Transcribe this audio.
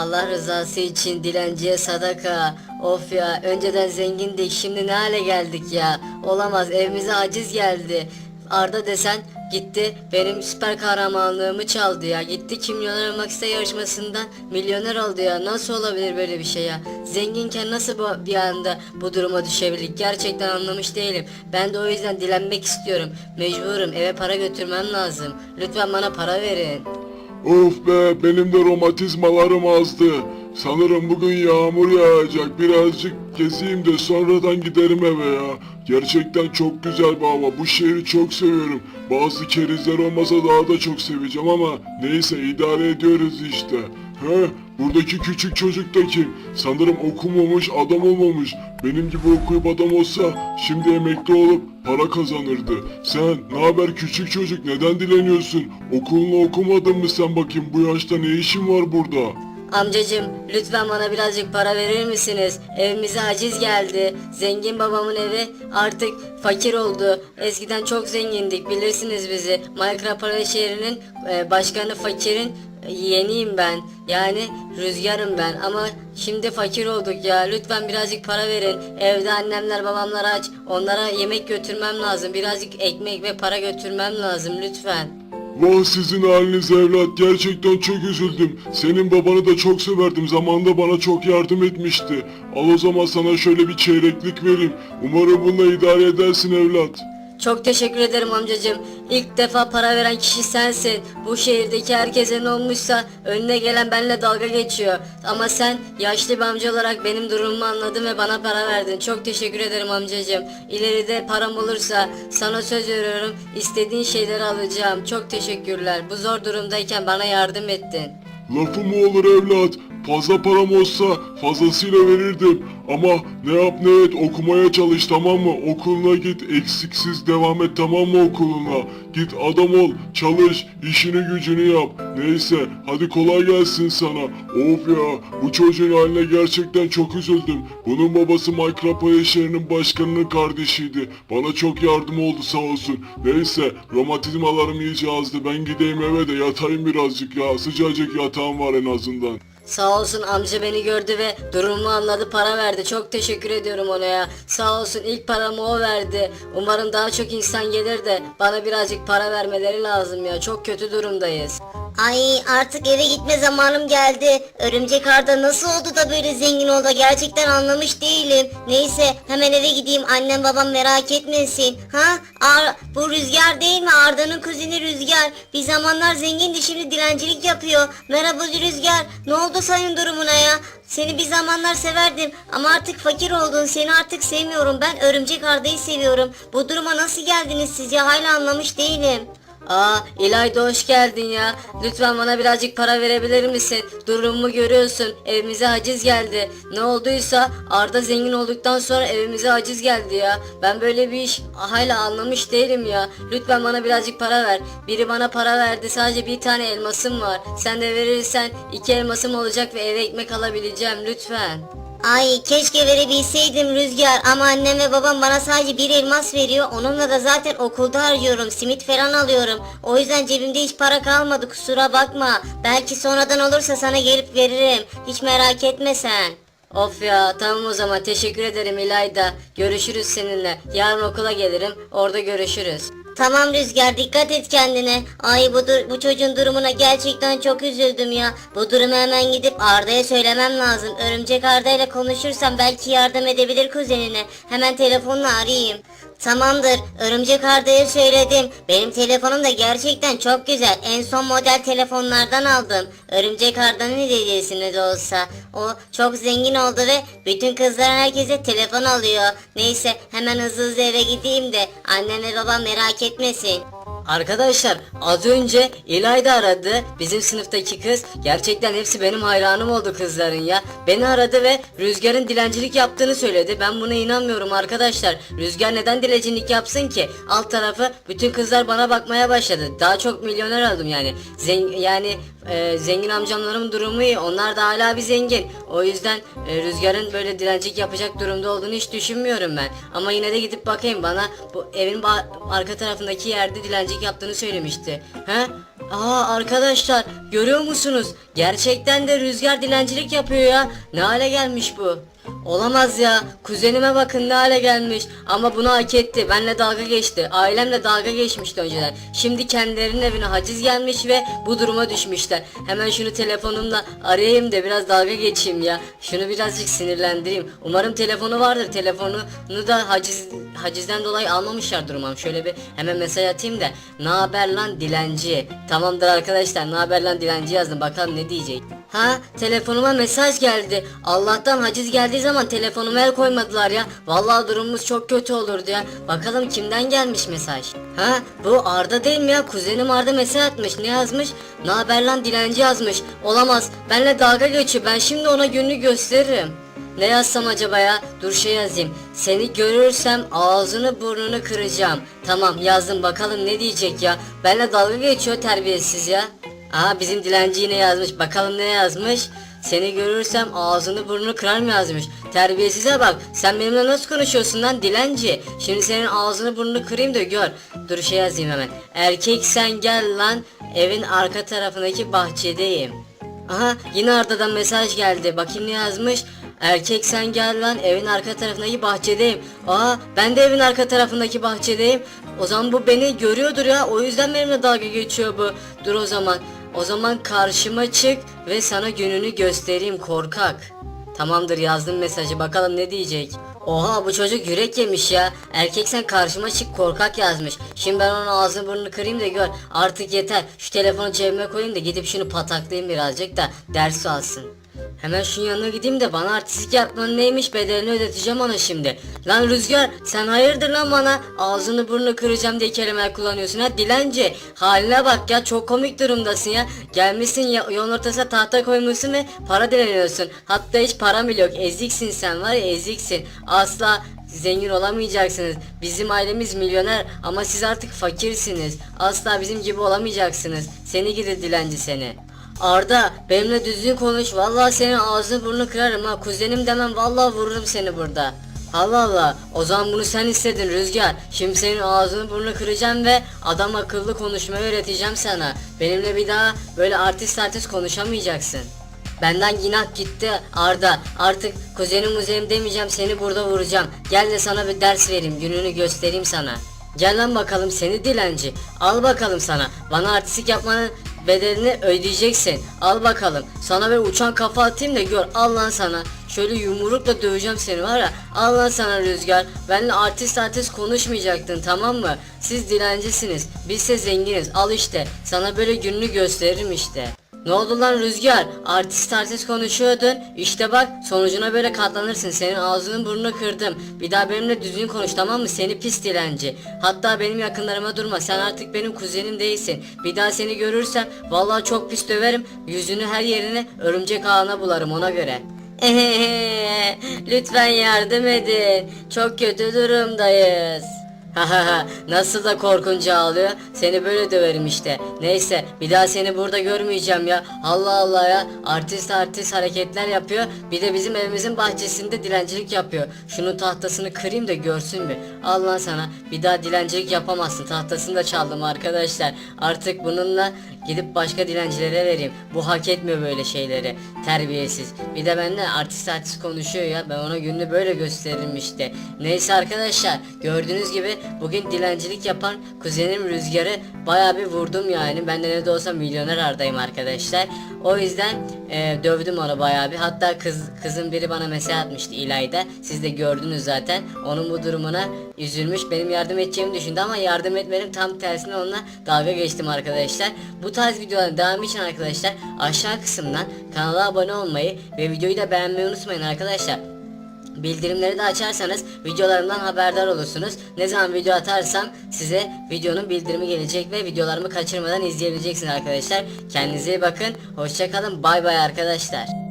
Allah rızası için dilenciye sadaka. Of ya önceden zengindik şimdi ne hale geldik ya. Olamaz evimize aciz geldi. Arda desen gitti benim süper kahramanlığımı çaldı ya. Gitti kim milyoner olmak ister yarışmasından milyoner oldu ya. Nasıl olabilir böyle bir şey ya? Zenginken nasıl bu, bir anda bu duruma düşebildik? Gerçekten anlamış değilim. Ben de o yüzden dilenmek istiyorum. Mecburum eve para götürmem lazım. Lütfen bana para verin. Of be benim de romatizmalarım azdı. Sanırım bugün yağmur yağacak. Birazcık gezeyim de sonradan giderim eve ya. Gerçekten çok güzel bir hava. Bu şehri çok seviyorum. Bazı kerizler olmasa daha da çok seveceğim ama neyse idare ediyoruz işte. He, buradaki küçük çocuk da kim? Sanırım okumamış, adam olmamış. Benim gibi okuyup adam olsa şimdi emekli olup para kazanırdı. Sen ne haber küçük çocuk neden dileniyorsun? Okulunu okumadın mı sen bakayım bu yaşta ne işin var burada? Amcacım lütfen bana birazcık para verir misiniz? Evimize aciz geldi. Zengin babamın evi artık fakir oldu. Eskiden çok zengindik bilirsiniz bizi. Minecraft şehrinin e, başkanı fakirin e, yeğeniyim ben. Yani rüzgarım ben ama şimdi fakir olduk ya. Lütfen birazcık para verin. Evde annemler babamlar aç. Onlara yemek götürmem lazım. Birazcık ekmek ve para götürmem lazım lütfen. Vah sizin haliniz evlat gerçekten çok üzüldüm. Senin babanı da çok severdim zamanında bana çok yardım etmişti. Al o zaman sana şöyle bir çeyreklik vereyim. Umarım bununla idare edersin evlat. Çok teşekkür ederim amcacığım. İlk defa para veren kişi sensin. Bu şehirdeki herkese ne olmuşsa önüne gelen benimle dalga geçiyor. Ama sen yaşlı bir amca olarak benim durumumu anladın ve bana para verdin. Çok teşekkür ederim amcacığım. İleride param olursa sana söz veriyorum istediğin şeyleri alacağım. Çok teşekkürler. Bu zor durumdayken bana yardım ettin. Lafı mı olur evlat? Fazla param olsa fazlasıyla verirdim. Ama ne yap ne et okumaya çalış tamam mı? Okuluna git eksiksiz devam et tamam mı okuluna? Git adam ol çalış işini gücünü yap. Neyse hadi kolay gelsin sana. Of ya bu çocuğun haline gerçekten çok üzüldüm. Bunun babası Minecraft Paya şehrinin başkanının kardeşiydi. Bana çok yardım oldu sağ olsun. Neyse romatizmalarım iyice azdı. Ben gideyim eve de yatayım birazcık ya. Sıcacık yatağım var en azından. Sağ olsun amca beni gördü ve durumumu anladı para verdi. Çok teşekkür ediyorum ona ya. Sağ olsun ilk paramı o verdi. Umarım daha çok insan gelir de bana birazcık para vermeleri lazım ya. Çok kötü durumdayız. Ay artık eve gitme zamanım geldi. Örümcek Arda nasıl oldu da böyle zengin oldu gerçekten anlamış değilim. Neyse hemen eve gideyim annem babam merak etmesin. Ha Ar bu Rüzgar değil mi Arda'nın kuzeni Rüzgar. Bir zamanlar zengindi şimdi dilencilik yapıyor. Merhaba Rüzgar ne oldu senin durumuna ya? Seni bir zamanlar severdim ama artık fakir oldun seni artık sevmiyorum ben Örümcek Arda'yı seviyorum. Bu duruma nasıl geldiniz siz ya hala anlamış değilim. Aa İlayda hoş geldin ya. Lütfen bana birazcık para verebilir misin? Durumumu görüyorsun. Evimize haciz geldi. Ne olduysa Arda zengin olduktan sonra evimize haciz geldi ya. Ben böyle bir iş hala anlamış değilim ya. Lütfen bana birazcık para ver. Biri bana para verdi. Sadece bir tane elmasım var. Sen de verirsen iki elmasım olacak ve eve ekmek alabileceğim. Lütfen. Ay keşke verebilseydim Rüzgar ama annem ve babam bana sadece bir elmas veriyor. Onunla da zaten okulda harcıyorum. Simit falan alıyorum. O yüzden cebimde hiç para kalmadı kusura bakma. Belki sonradan olursa sana gelip veririm. Hiç merak etme sen. Of ya tamam o zaman teşekkür ederim İlayda. Görüşürüz seninle. Yarın okula gelirim. Orada görüşürüz. Tamam Rüzgar dikkat et kendine. Ay bu, dur- bu çocuğun durumuna gerçekten çok üzüldüm ya. Bu durumu hemen gidip Arda'ya söylemem lazım. Örümcek Arda ile konuşursam belki yardım edebilir kuzenine. Hemen telefonla arayayım. Tamamdır. Örümcek Arda'ya söyledim. Benim telefonum da gerçekten çok güzel. En son model telefonlardan aldım. Örümcek Arda'nın hediyesine de olsa. O çok zengin oldu ve bütün kızlar herkese telefon alıyor. Neyse hemen hızlı hızlı eve gideyim de annem ve babam merak etmesin. Arkadaşlar az önce İlayda aradı bizim sınıftaki kız. Gerçekten hepsi benim hayranım oldu kızların ya. Beni aradı ve Rüzgar'ın dilencilik yaptığını söyledi. Ben buna inanmıyorum arkadaşlar. Rüzgar neden dilencilik yapsın ki? Alt tarafı bütün kızlar bana bakmaya başladı. Daha çok milyoner oldum yani. Zen yani e, zengin amcamların durumu iyi onlar da hala bir zengin o yüzden e, Rüzgar'ın böyle dilencilik yapacak durumda olduğunu hiç düşünmüyorum ben ama yine de gidip bakayım bana bu evin arka tarafındaki yerde dilencilik yaptığını söylemişti. He? Aa arkadaşlar görüyor musunuz? Gerçekten de rüzgar dilencilik yapıyor ya. Ne hale gelmiş bu? Olamaz ya. Kuzenime bakın ne hale gelmiş. Ama bunu hak etti. Benle dalga geçti. Ailemle dalga geçmişti önceden. Şimdi kendilerinin evine haciz gelmiş ve bu duruma düşmüşler. Hemen şunu telefonumla arayayım da biraz dalga geçeyim ya. Şunu birazcık sinirlendireyim. Umarım telefonu vardır. Telefonunu da haciz hacizden dolayı almamışlardır umarım. Şöyle bir hemen mesaj atayım da. Ne haber lan dilenci? Tamamdır arkadaşlar. Ne haber lan dilenci yazdım. Bakalım ne diyecek. Ha telefonuma mesaj geldi. Allah'tan haciz geldiği zaman telefonuma el koymadılar ya. Vallahi durumumuz çok kötü olurdu ya. Bakalım kimden gelmiş mesaj. Ha bu Arda değil mi ya? Kuzenim Arda mesaj atmış. Ne yazmış? Ne haber lan dilenci yazmış. Olamaz. Benle dalga geçiyor. Ben şimdi ona gününü gösteririm. Ne yazsam acaba ya? Dur şey yazayım. Seni görürsem ağzını burnunu kıracağım. Tamam yazdım bakalım ne diyecek ya. Benle dalga geçiyor terbiyesiz ya. Aha bizim dilenci yine yazmış. Bakalım ne yazmış? Seni görürsem ağzını burnunu kırar mı yazmış. Terbiyesize bak. Sen benimle nasıl konuşuyorsun lan dilenci? Şimdi senin ağzını burnunu kırayım da gör. Dur şey yazayım hemen. Erkek sen gel lan. Evin arka tarafındaki bahçedeyim. Aha yine Arda'dan mesaj geldi. Bakayım ne yazmış. Erkek sen gel lan evin arka tarafındaki bahçedeyim. Aa ben de evin arka tarafındaki bahçedeyim. O zaman bu beni görüyordur ya. O yüzden benimle dalga geçiyor bu. Dur o zaman. O zaman karşıma çık ve sana gününü göstereyim korkak. Tamamdır yazdım mesajı bakalım ne diyecek. Oha bu çocuk yürek yemiş ya. Erkek sen karşıma çık korkak yazmış. Şimdi ben onun ağzını burnunu kırayım da gör. Artık yeter. Şu telefonu cebime koyayım da gidip şunu pataklayayım birazcık da ders alsın. Hemen şunun yanına gideyim de bana artistik yapmanın neymiş bedelini ödeteceğim ona şimdi. Lan Rüzgar sen hayırdır lan bana ağzını burnunu kıracağım diye kelimeler kullanıyorsun ha dilenci. Haline bak ya çok komik durumdasın ya. Gelmişsin ya, yolun ortasına tahta koymuşsun ve para dileniyorsun. Hatta hiç para bile yok eziksin sen var ya eziksin. Asla Zengin olamayacaksınız. Bizim ailemiz milyoner ama siz artık fakirsiniz. Asla bizim gibi olamayacaksınız. Seni gidi dilenci seni. Arda benimle düzgün konuş. Vallahi senin ağzını burnunu kırarım ha. Kuzenim demem vallahi vururum seni burada. Allah Allah. O zaman bunu sen istedin Rüzgar. Şimdi senin ağzını burnunu kıracağım ve adam akıllı konuşmayı öğreteceğim sana. Benimle bir daha böyle artist artist konuşamayacaksın. Benden günah gitti Arda. Artık kuzenim muzenim demeyeceğim seni burada vuracağım. Gel de sana bir ders vereyim gününü göstereyim sana. Gel lan bakalım seni dilenci. Al bakalım sana. Bana artistik yapmanın bedelini ödeyeceksin. Al bakalım. Sana bir uçan kafa atayım da gör. Al lan sana. Şöyle yumrukla döveceğim seni var ya. Al lan sana Rüzgar. Benimle artist artist konuşmayacaktın tamam mı? Siz dilencisiniz. Bizse zenginiz. Al işte. Sana böyle gününü gösteririm işte. Ne oldu lan Rüzgar? Artist artist konuşuyordun. İşte bak sonucuna böyle katlanırsın. Senin ağzını burnunu kırdım. Bir daha benimle düzgün konuş tamam mı? Seni pis dilenci. Hatta benim yakınlarıma durma. Sen artık benim kuzenim değilsin. Bir daha seni görürsem vallahi çok pis döverim. Yüzünü her yerine örümcek ağına bularım ona göre. Lütfen yardım edin. Çok kötü durumdayız. Nasıl da korkunca ağlıyor. Seni böyle döverim işte. Neyse bir daha seni burada görmeyeceğim ya. Allah Allah ya. Artist artist hareketler yapıyor. Bir de bizim evimizin bahçesinde dilencilik yapıyor. Şunun tahtasını kırayım da görsün mü? Allah sana. Bir daha dilencilik yapamazsın. Tahtasını da çaldım arkadaşlar. Artık bununla gidip başka dilencilere vereyim. Bu hak etmiyor böyle şeyleri. Terbiyesiz. Bir de benimle artist artist konuşuyor ya. Ben ona gününü böyle gösteririm işte. Neyse arkadaşlar. Gördüğünüz gibi bugün dilencilik yapan kuzenim Rüzgar'ı baya bir vurdum yani. Ben de ne de olsa milyoner ardayım arkadaşlar. O yüzden e, dövdüm onu baya bir. Hatta kız kızın biri bana mesaj atmıştı İlayda. Siz de gördünüz zaten. Onun bu durumuna üzülmüş. Benim yardım edeceğimi düşündü ama yardım etmedim. Tam tersine onunla dalga geçtim arkadaşlar. Bu tarz videoların devamı için arkadaşlar aşağı kısımdan kanala abone olmayı ve videoyu da beğenmeyi unutmayın arkadaşlar. Bildirimleri de açarsanız videolarımdan haberdar olursunuz. Ne zaman video atarsam size videonun bildirimi gelecek ve videolarımı kaçırmadan izleyebileceksiniz arkadaşlar. Kendinize iyi bakın. Hoşçakalın. Bay bay arkadaşlar.